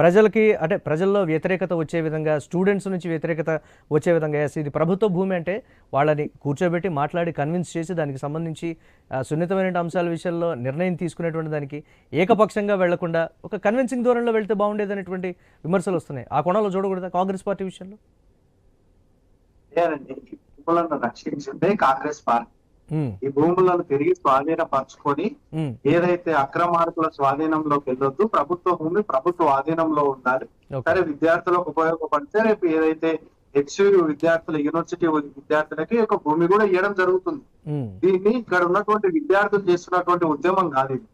ప్రజలకి అంటే ప్రజల్లో వ్యతిరేకత వచ్చే విధంగా స్టూడెంట్స్ నుంచి వ్యతిరేకత వచ్చే విధంగా yes, ఇది ప్రభుత్వ భూమి అంటే వాళ్ళని కూర్చోబెట్టి మాట్లాడి కన్విన్స్ చేసి దానికి సంబంధించి సున్నితమైన అంశాల విషయంలో నిర్ణయం తీసుకునేటువంటి దానికి ఏకపక్షంగా వెళ్ళకుండా ఒక కన్విన్సింగ్ ధోరణిలో వెళ్తే బాగుండేది అనేటువంటి విమర్శలు వస్తున్నాయి. ఆ కోణంలో చూడకూడదా కాంగ్రెస్ పార్టీ విషయంలో? రక్షించిందే కాంగ్రెస్ పార్టీ. ఈ భూములను తిరిగి స్వాధీనపరచుకొని ఏదైతే అక్రమార్కుల స్వాధీనంలోకి వెళ్ళొద్దు ప్రభుత్వ భూమి ప్రభుత్వ ఆధీనంలో ఉండాలి. సరే విద్యార్థులకు ఉపయోగపడితే రేపు ఏదైతే హెచ్యు విద్యార్థుల యూనివర్సిటీ విద్యార్థులకి ఒక భూమి కూడా ఇవ్వడం జరుగుతుంది. దీన్ని ఇక్కడ ఉన్నటువంటి విద్యార్థులు చేస్తున్నటువంటి ఉద్యమం కాదు ఇది.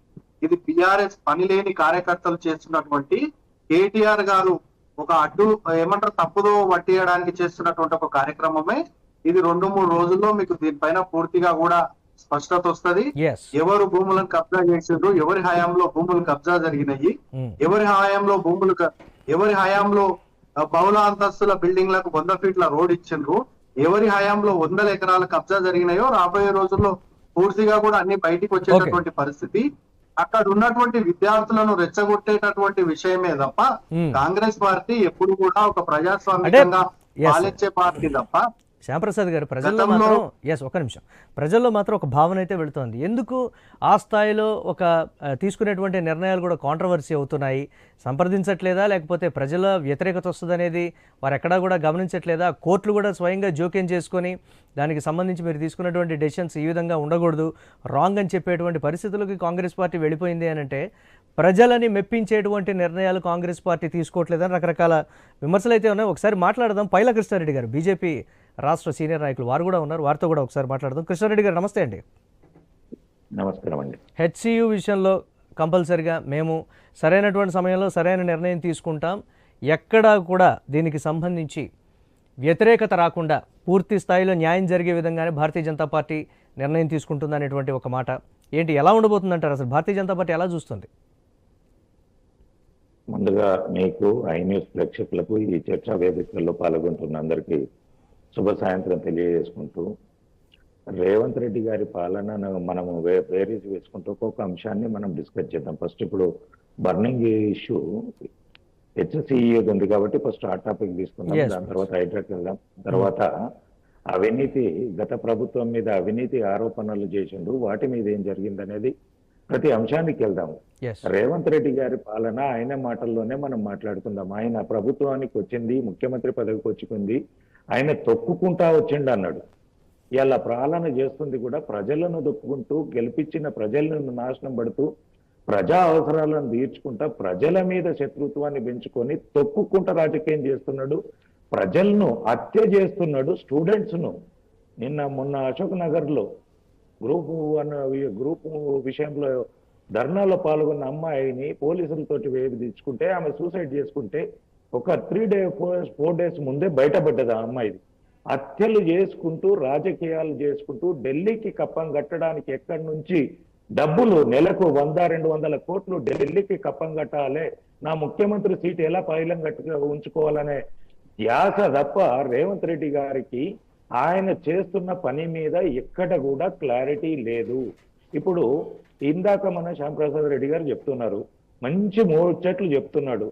ఇది బిఆర్ఎస్ పని లేని కార్యకర్తలు చేస్తున్నటువంటి కేటీఆర్ గారు ఒక అడ్డు ఏమంటారు తప్పుదో పట్టియడానికి చేస్తున్నటువంటి ఒక కార్యక్రమమే ఇది రెండు మూడు రోజుల్లో మీకు దీనిపైన పూర్తిగా కూడా స్పష్టత వస్తది. ఎవరు భూములను కబ్జా చేసిండ్రు ఎవరి హయాంలో భూములు కబ్జా జరిగినాయి ఉమ్, ఎవరి హయాంలో భూములు ఎవరి హయాంలో బహుళ అంతస్తుల బిల్డింగ్లకు వంద ఫీట్ల రోడ్ ఇచ్చిండ్రు ఎవరి హయాంలో వందల ఎకరాల కబ్జా జరిగినాయో రాబోయే రోజుల్లో పూర్తిగా కూడా అన్ని బయటికి వచ్చేటటువంటి పరిస్థితి. అక్కడ ఉన్నటువంటి విద్యార్థులను రెచ్చగొట్టేటటువంటి విషయమే తప్ప ఉమ్. కాంగ్రెస్ పార్టీ ఎప్పుడు కూడా ఒక ప్రజాస్వామికంగా yes, పాలించే పార్టీ తప్ప శ్యాంప్రసాద్ గారు ప్రజల్లో మాత్రం ఎస్ ఒక నిమిషం. ప్రజల్లో మాత్రం ఒక భావన అయితే వెళుతోంది. ఎందుకు ఆ స్థాయిలో ఒక తీసుకునేటువంటి నిర్ణయాలు కూడా కాంట్రవర్సీ అవుతున్నాయి? సంప్రదించట్లేదా? లేకపోతే ప్రజల వ్యతిరేకత వస్తుందనేది వారు ఎక్కడా కూడా గమనించట్లేదా? కోర్టులు కూడా స్వయంగా జోక్యం చేసుకొని దానికి సంబంధించి మీరు తీసుకున్నటువంటి డెసిషన్స్ ఈ విధంగా ఉండకూడదు రాంగ్ అని చెప్పేటువంటి పరిస్థితులకి కాంగ్రెస్ పార్టీ వెళ్ళిపోయింది అని అంటే ప్రజలని మెప్పించేటువంటి నిర్ణయాలు కాంగ్రెస్ పార్టీ తీసుకోవట్లేదని రకరకాల విమర్శలు అయితే ఉన్నాయి. ఒకసారి మాట్లాడదాం. పైల కృష్ణారెడ్డి గారు బీజేపీ రాష్ట్ర సీనియర్ నాయకులు వారు కూడా ఉన్నారు. వారితో కూడా ఒకసారి మాట్లాడదాం. కృష్ణారెడ్డి గారు నమస్తే అండి. నమస్కారం అండి. హెచ్సియు విషయంలో కంపల్సరిగా మేము సరైనటువంటి సమయంలో సరైన నిర్ణయం తీసుకుంటాం. ఎక్కడా కూడా దీనికి సంబంధించి వ్యతిరేకత రాకుండా పూర్తి స్థాయిలో న్యాయం జరిగే విధంగానే భారతీయ జనతా పార్టీ నిర్ణయం తీసుకుంటుంది అనేటువంటి ఒక మాట. ఏంటి ఎలా ఉండబోతుందంటారు? అసలు భారతీయ జనతా పార్టీ ఎలా చూస్తుంది? ముందుగా మీకు ఐ న్యూస్ ప్రేక్షకులకు ఈ చర్చా వేదికల్లో పాల్గొంటున్న అందరికీ శుభ సాయంత్రం తెలియజేసుకుంటూ రేవంత్ రెడ్డి గారి పాలనను మనము వే వేరీజ్ వేసుకుంటూ ఒక్కొక్క అంశాన్ని మనం డిస్కస్ చేద్దాం. ఫస్ట్ ఇప్పుడు బర్నింగ్ ఇష్యూ హెచ్సిఈ ఉంది కాబట్టి ఫస్ట్ ఆ టాపిక్ తీసుకుందాం. దాని తర్వాత హైడ్రాక్ వెళ్దాం. తర్వాత అవినీతి గత ప్రభుత్వం మీద అవినీతి ఆరోపణలు చేసిండు. వాటి మీద ఏం జరిగిందనేది ప్రతి అంశానికి వెళ్దాము రేవంత్ రెడ్డి గారి పాలన ఆయన మాటల్లోనే మనం మాట్లాడుకుందాం. ఆయన ప్రభుత్వానికి వచ్చింది ముఖ్యమంత్రి పదవికి వచ్చింది. ఆయన తొక్కుకుంటా వచ్చిండు అన్నాడు. ఇలా పాలన చేస్తుంది కూడా ప్రజలను దొక్కుకుంటూ గెలిపించిన ప్రజలను నాశనం పడుతూ ప్రజా అవసరాలను తీర్చుకుంటా ప్రజల మీద శత్రుత్వాన్ని పెంచుకొని తొక్కుకుంటా రాజకీయం చేస్తున్నాడు. ప్రజలను హత్య చేస్తున్నాడు స్టూడెంట్స్ను. నిన్న మొన్న అశోక్ నగర్లో గ్రూప్ గ్రూప్ విషయంలో ధర్నాలో పాల్గొన్న అమ్మాయిని పోలీసులతోటి వేధించుకుంటే ఆమె సూసైడ్ చేసుకుంటే ఒక three day four four days ముందే బయటపడ్డది ఆ అమ్మాయిది. హత్యలు చేసుకుంటూ రాజకీయాలు చేసుకుంటూ ఢిల్లీకి కప్పం కట్టడానికి ఎక్కడి నుంచి డబ్బులు నెలకు వంద రెండు వందల కోట్లు ఢిల్లీకి కప్పం కట్టాలి నా ముఖ్యమంత్రి సీట్ ఎలా పైలం కట్టు ఉంచుకోవాలనే ధ్యాస తప్ప రేవంత్ రెడ్డి గారికి ఆయన చేస్తున్న పని మీద ఎక్కడ కూడా క్లారిటీ లేదు. ఇప్పుడు ఇందాక మన శ్యాంప్రసాద్ రెడ్డి గారు చెప్తున్నారు మంచి మూచెట్లు చెప్తున్నాడు.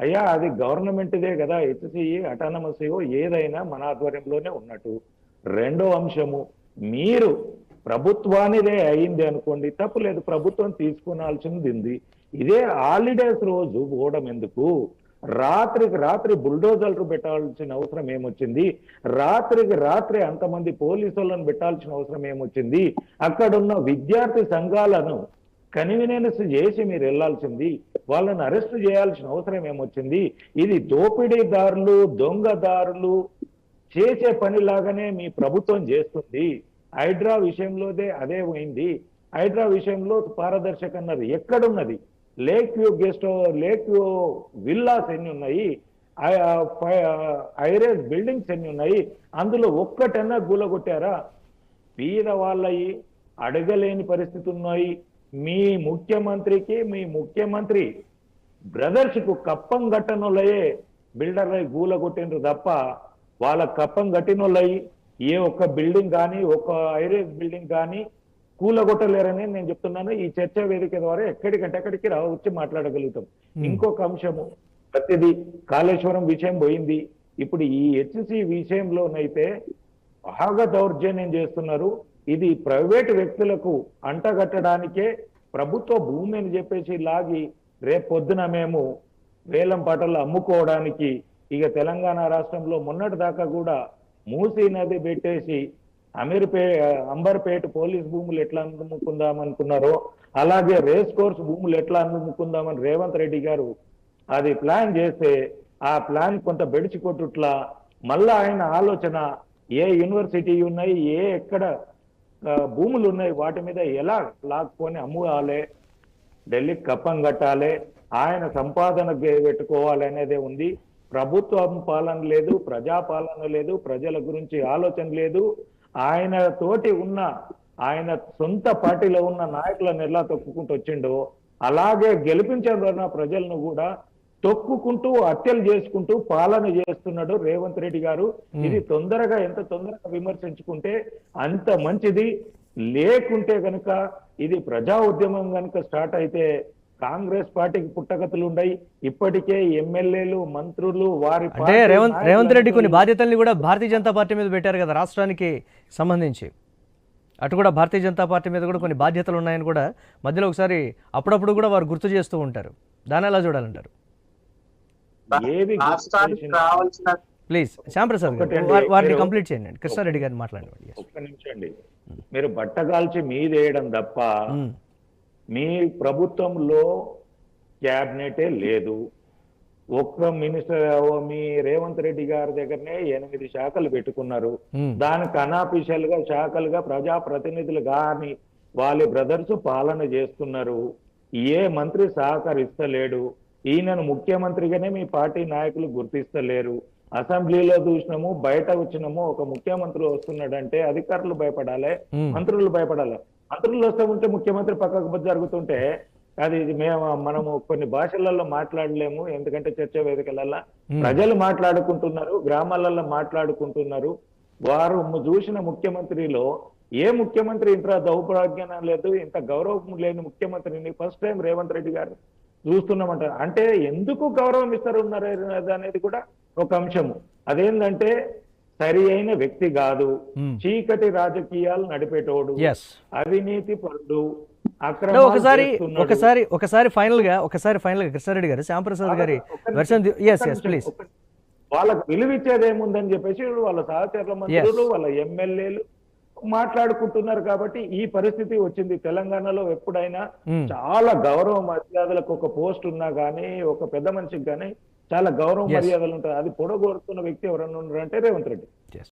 అయ్యా అది గవర్నమెంట్దే కదా హెచ్సిఈ అటానమస్ ఏదైనా మన ఆధ్వర్యంలోనే ఉన్నట్టు. రెండో అంశము మీరు ప్రభుత్వానిదే అయింది అనుకోండి తప్పులేదు ప్రభుత్వం తీసుకునాల్సింది ఉంది. ఇదే హాలిడేస్ రోజు పోవడం ఎందుకు? రాత్రికి రాత్రి బుల్డోజర్లు పెట్టాల్సిన అవసరం ఏమొచ్చింది? రాత్రికి రాత్రి అంతమంది పోలీసులను పెట్టాల్సిన అవసరం ఏమొచ్చింది? అక్కడున్న విద్యార్థి సంఘాలను కన్వీనియన్స్ చేసి మీరు వెళ్ళాల్సింది వాళ్ళని అరెస్ట్ చేయాల్సిన అవసరం ఏమొచ్చింది? ఇది దోపిడీదారులు దొంగదారులు చేసే పనిలాగానే మీ ప్రభుత్వం చేస్తుంది. హైడ్రా విషయంలోదే అదే పోయింది. హైడ్రా విషయంలో పారదర్శక అన్నది ఎక్కడున్నది? Lake view guest lake view villas ఎన్ని ఉన్నాయి ఐరేస్ బిల్డింగ్స్ ఎన్ని ఉన్నాయి అందులో ఒక్కటన్నా గూలగొట్టారా? పేద వాళ్ళయి అడగలేని పరిస్థితి ఉన్నాయి మీ ముఖ్యమంత్రికి మీ ముఖ్యమంత్రి బ్రదర్స్కు కప్పం కట్టనోళ్ళయే బిల్డర్ గూల కొట్టిండ్రు తప్ప వాళ్ళ కప్పం కట్టినోళ్ళయి ఏ ఒక్క బిల్డింగ్ కానీ ఒక ఐరేస్ బిల్డింగ్ కానీ కూలగొట్టలేరని నేను చెప్తున్నాను. ఈ చర్చా వేదిక ద్వారా ఎక్కడికంటే అక్కడికి రా వచ్చి మాట్లాడగలుగుతాం. ఇంకొక అంశము ప్రతిదీ కాళేశ్వరం విషయం పోయింది. ఇప్పుడు ఈ హెచ్సి విషయంలోనైతే బాగా దౌర్జన్యం చేస్తున్నారు. ఇది ప్రైవేట్ వ్యక్తులకు అంటగట్టడానికే ప్రభుత్వ భూమి అని చెప్పేసి లాగి రేపొద్దున పొద్దున మేము వేలం పాటలు అమ్ముకోవడానికి ఇక తెలంగాణ రాష్ట్రంలో మొన్నటి దాకా కూడా మూసీ నది పెట్టేసి అమీర్పే అంబర్పేట పోలీస్ భూములు ఎట్లా అమ్ముకుందాం అనుకున్నారో అలాగే రేస్ కోర్స్ భూములు ఎట్లా అమ్ముకుందామని రేవంత్ రెడ్డి గారు అది ప్లాన్ చేస్తే ఆ ప్లాన్ కొంత బెడిచి కొట్టుట్లా మళ్ళా ఆయన ఆలోచన ఏ యూనివర్సిటీ ఉన్నాయి ఏ ఎక్కడ భూములు ఉన్నాయి. వాటి మీద ఎలా లాక్కొని అమ్ముకోవాలి ఢిల్లీకి కప్పం కట్టాలి ఆయన సంపాదన పెట్టుకోవాలి అనేదే ఉంది. ప్రభుత్వం పాలన లేదు ప్రజాపాలన లేదు ప్రజల గురించి ఆలోచన లేదు. ఆయన తోటి ఉన్న ఆయన సొంత పార్టీలో ఉన్న నాయకులను ఎలా తొక్కుకుంటూ వచ్చిండో అలాగే గెలిపించాలన్న ప్రజలను కూడా తొక్కుకుంటూ హత్యలు చేసుకుంటూ పాలన చేస్తున్నాడు రేవంత్ రెడ్డి గారు. ఇది తొందరగా ఎంత తొందరగా విమర్శించుకుంటే అంత మంచిది. లేకుంటే గనుక ఇది ప్రజా ఉద్యమం గనుక స్టార్ట్ అయితే కాంగ్రెస్ పార్టీకి పుట్టగతులు ఉన్నాయి ఇప్పటికే ఎమ్మెల్యేలు మంత్రులు వారి అంటే రేవంత్ రేవంత్ రెడ్డి కొన్ని బాధ్యతల్ని కూడా భారతీయ జనతా పార్టీ మీద పెట్టారు కదా రాష్ట్రానికి సంబంధించి. అటు కూడా భారతీయ జనతా పార్టీ మీద కూడా కొన్ని బాధ్యతలు ఉన్నాయని కూడా మధ్యలో ఒకసారి అప్పుడప్పుడు కూడా వారు గుర్తు చేస్తూ ఉంటారు. దాన్ని ఎలా చూడాలంటారు? ప్లీజ్ శ్యాంప్రసాద్ వారిని కంప్లీట్ చేయండి కృష్ణారెడ్డి గారిని మాట్లాడండి. ఒక్క నిమిషం అండి. మీరు బట్టగాల్చి మీదేయడం తప్ప మీ ప్రభుత్వంలో క్యాబినెటే లేదు. ఒక్క మినిస్టర్ మీ రేవంత్ రెడ్డి గారి దగ్గరనే ఎనిమిది శాఖలు పెట్టుకున్నారు. దానికి అనాఫీషియల్గా శాఖలుగా ప్రజా ప్రతినిధులు గాని వాళ్ళ బ్రదర్స్ పాలన చేస్తున్నారు. ఏ మంత్రి సహకరిస్తలేడు. ఈయనను ముఖ్యమంత్రిగానే మీ పార్టీ నాయకులు గుర్తిస్తలేరు. అసెంబ్లీలో చూసినాము బయట వచ్చినాము ఒక ముఖ్యమంత్రి వస్తున్నాడంటే అధికారులు భయపడాలి మంత్రులు భయపడాలి. మంత్రులు వస్తూ ఉంటే ముఖ్యమంత్రి పక్కకు జరుగుతుంటే అది మేము మనము కొన్ని భాషలలో మాట్లాడలేము ఎందుకంటే చర్చ వేదికలలో ఉమ్, ప్రజలు మాట్లాడుకుంటున్నారు గ్రామాలలో మాట్లాడుకుంటున్నారు. వారు చూసిన ముఖ్యమంత్రిలో ఏ ముఖ్యమంత్రి ఇంత దౌర్భాగ్యం లేదు ఇంత గౌరవం లేని ముఖ్యమంత్రిని ఫస్ట్ టైం రేవంత్ రెడ్డి గారు చూస్తున్నామంటారు. అంటే ఎందుకు గౌరవం ఇస్తారు ఉన్నారు అనేది కూడా ఒక అంశము. అదేంటంటే సరి అయిన వ్యక్తి కాదు. ఉమ్. చీకటి రాజకీయాలు నడిపేటోడు. అవినీతి పరుడు. ఒకసారి. ఒకసారి ఒకసారి ఫైనల్గా ఒకసారి ఫైనల్గా కృష్ణారెడ్డి గారు శ్యాంప్రసాద్ గారి వెర్షన్ ఎస్ ఎస్ ప్లీజ్ వాళ్ళకి విలువిచ్చేది ఏముందని చెప్పేసి వాళ్ళ సహచరుల మంత్రులు వాళ్ళ ఎమ్మెల్యేలు మాట్లాడుకుంటున్నారు కాబట్టి ఈ పరిస్థితి వచ్చింది తెలంగాణలో ఎప్పుడైనా చాలా గౌరవ మర్యాదలకు ఒక పోస్ట్ ఉన్నా గానీ ఒక పెద్ద మనిషికి గానీ చాలా గౌరవ. మర్యాదలు ఉంటాయి అది పొడగొడుతున్న వ్యక్తి ఎవరన్నా ఉన్నారంటే రేవంత్ రెడ్డి.